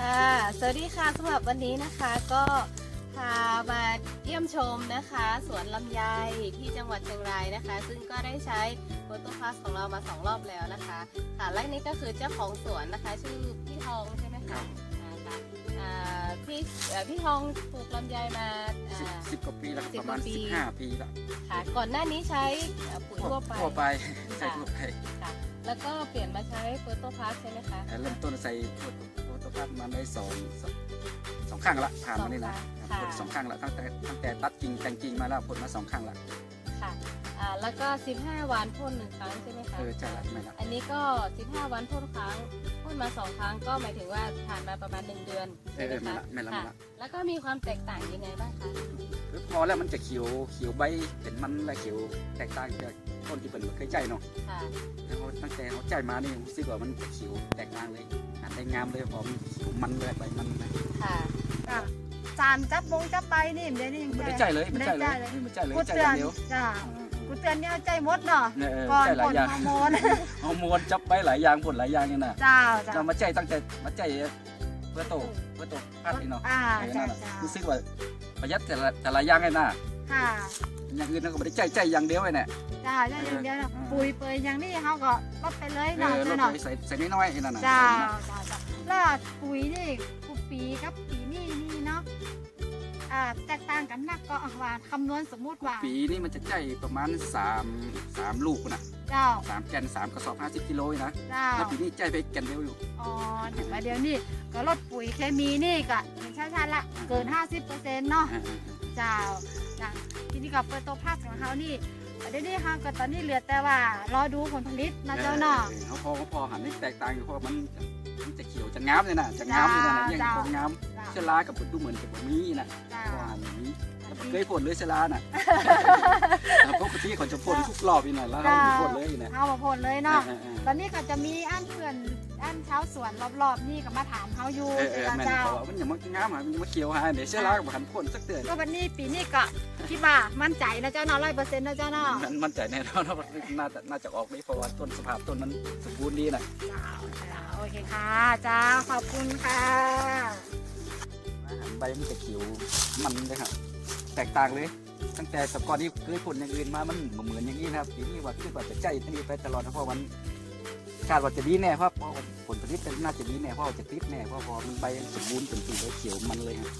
ค่ะ สวัสดีค่ะสำหรับวันนี้นะคะก็พามาเยี่ยมชมนะคะ สวนลำไยที่จังหวัดเชียงรายนะคะ ซึ่งก็ได้ใช้โฟโต้พาสของเรามาสองรอบแล้วนะคะค่ะและนี่ก็คือเจ้าของสวนนะคะ ชื่อพี่ทองใช่ไหมคะอ่าค่ะอ่าพี่เอ่อพี่ทองปลูกลำไยมาสิบอ่า สิบกว่าปีแล้วครับสิบประมาณกว่าปี สิบห้าปีแล้วค่ะก่อนหน้านี้ใช้เอ่อปุ๋ยทั่วไปทั่วไปใส่ทั่วไปค่ะ แล้วก็เปลี่ยนมาใช้โฟโต้พาสใช่ไหมคะแต่เริ่มต้นใส่ตัวตัวตัวพัดมาได้สองสองสองข้างละผ่านมานี่นะค่ะผลสองข้างละตั้งแต่ตั้งแต่ตัดกิ่งแต่งกิ่งมาแล้วผลมาสองข้างละค่ะอ่าแล้วก็ 15 วันพ่นหนึ่งครั้งใช่ไหมคะเออใช่ละไม่ละอันนี้ก็ 15 วันพ่นครั้งพ่นมา2ครั้งก็หมายถึงว่าผ่านมาประมาณ 1 เดือนเอใช่อไหมไม่คะละไม่ละไม่ค่ะละแล้วก็มีความแตกต่างยังไงบ้างคะคือพอแล้วมันจะเขียวเขียวใบเป็นมันและเขียวแตกต่างจาก ต้นที่เป็นเคยใจเนาะค่ะแล้วพอตั้งแต่เขาใจมานี่รู้สึกว่ามันเขียวแตกต่างเลยอันได้งามเลยพอมันเขียวมันเลยใบมันเลยค่ะจ้ะสารจับบงจับไปนี่เดี๋ยวนี้ยังไม่ได้ใจเลยไม่ได้ใจเลยไม่ไม่ใจเลยกูใจเตืออนย่างเดียวจ้ะอืมกูเตือนเนี่ยใจหมดเนาะเนี่ยเออก่อนใจหผลายลอย่างฮอร์โมนฮอร์โมนจับไปหลายอย่างผลหลายอย่างเนี่ยนะเจ้าจ้ะเรามาใจตั้งแต่มาใจเพื่อโตเพื่อโตพลาดอีเนาะอ่าเออจ้ะนั่นน่ะจ้ะรู้สึกว่าประหยัดแต่ละแต่ละอย่างไงน่ะค่ะ อย่างอื่นเราก็ไม่ได้ใจใจอย่างเดียวไอ้เนี่ยจ้าจ้ะอย่างเดียวเนาะเออปุ๋ยเปยอย่างนี้เขาก็ลดไปเลยเอเนาะอเราเจ้าเนาะ ไปใส่ใส่น้อยๆไอ้นั่นน่ะเจ้าจ้าจ้ะแล้วปุ๋ยนี่กูปีกับปีนี่นี่เนาะอ่าแตกต่างกันนักก็อะว่าคำนวณสมมุติว่าปีนี้มันจะใจประมาณสามสามลูกนะเจ้าสามแกนสามกระสอบห้าสิบกิโลนะเจ้าแล้วปีนี้ใจไปแกนเดียวอยู่ อ๋อถึงว่าเดี๋ยวนี้ก็ลดปุ๋ยเคมีนี่ก็เห็นชัดๆละเกิน 50%เนาะอ่าเจ้า จ้ะทีนี้กับเปิดตัวภาคของเขานี่เดี๋ยวนี้เขาก็ตอนนี้เหลือแต่ว่ารอดูผลผลิตๆนะเจ้าเนาะออเขาพอเขาพอหันนี่แตกต่างอยู่เพราะมันมันจะเขียวจะงามเลยนะจะงามเลยนะยังจ้าคงงามจ้าเชลากับดูเหมือนกับแบบนี้นะจ้าเพราะว่าอย่างนี้ เคยพ่นเลยเชลาน่ะปกติเขาจะพ่นทุกรอบอีกหน่อยแล้วเขาไม่พ่นเลยนะเอามาพ่นเลยเนาะเออเออตอนนี้ก็จะมีอันเพื่อนอันชาวสวนรอบๆนี่ก็มาถามเขาอยู่เออเออจ้าแม่นเจ้าเขาว่ามันอย่ามางามหามันอย่ามาเขียวหาเดี๋ยวเชลากับหันพ่นสักเตือนก็วันนี้ปีนี้ก็คิดว่ามั่นใจนะเจ้าเนาะร้อยเปอร์เซ็นต์นะเจ้าเนาะมันมั่นใจแน่นอนว่าน่าจะน่าจะออกได้เพราะว่าต้นสภาพต้นมันสมบูรณ์ดีนะเจ้าเจ้าโอเคค่ะเจ้าขอบคุณค่ะอาหารใบมันจะเขียวมันเลยครับ แตกต่างเลย ตั้งแต่สก่อนที่เคยผลอย่างอื่นมามันบ่เหมือนอย่างนี้นะครับทีนี้ว่าคือว่าจะใจที่นี่ไปตลอดนะเพราะมันคาดว่าจะดีแน่เพราะพราะผลผลิตน่าจะดีแน่เพราะจะติดแน่เพราะพอมันใบสมบูรณ์เป็นสีเขียวมันเลยครับ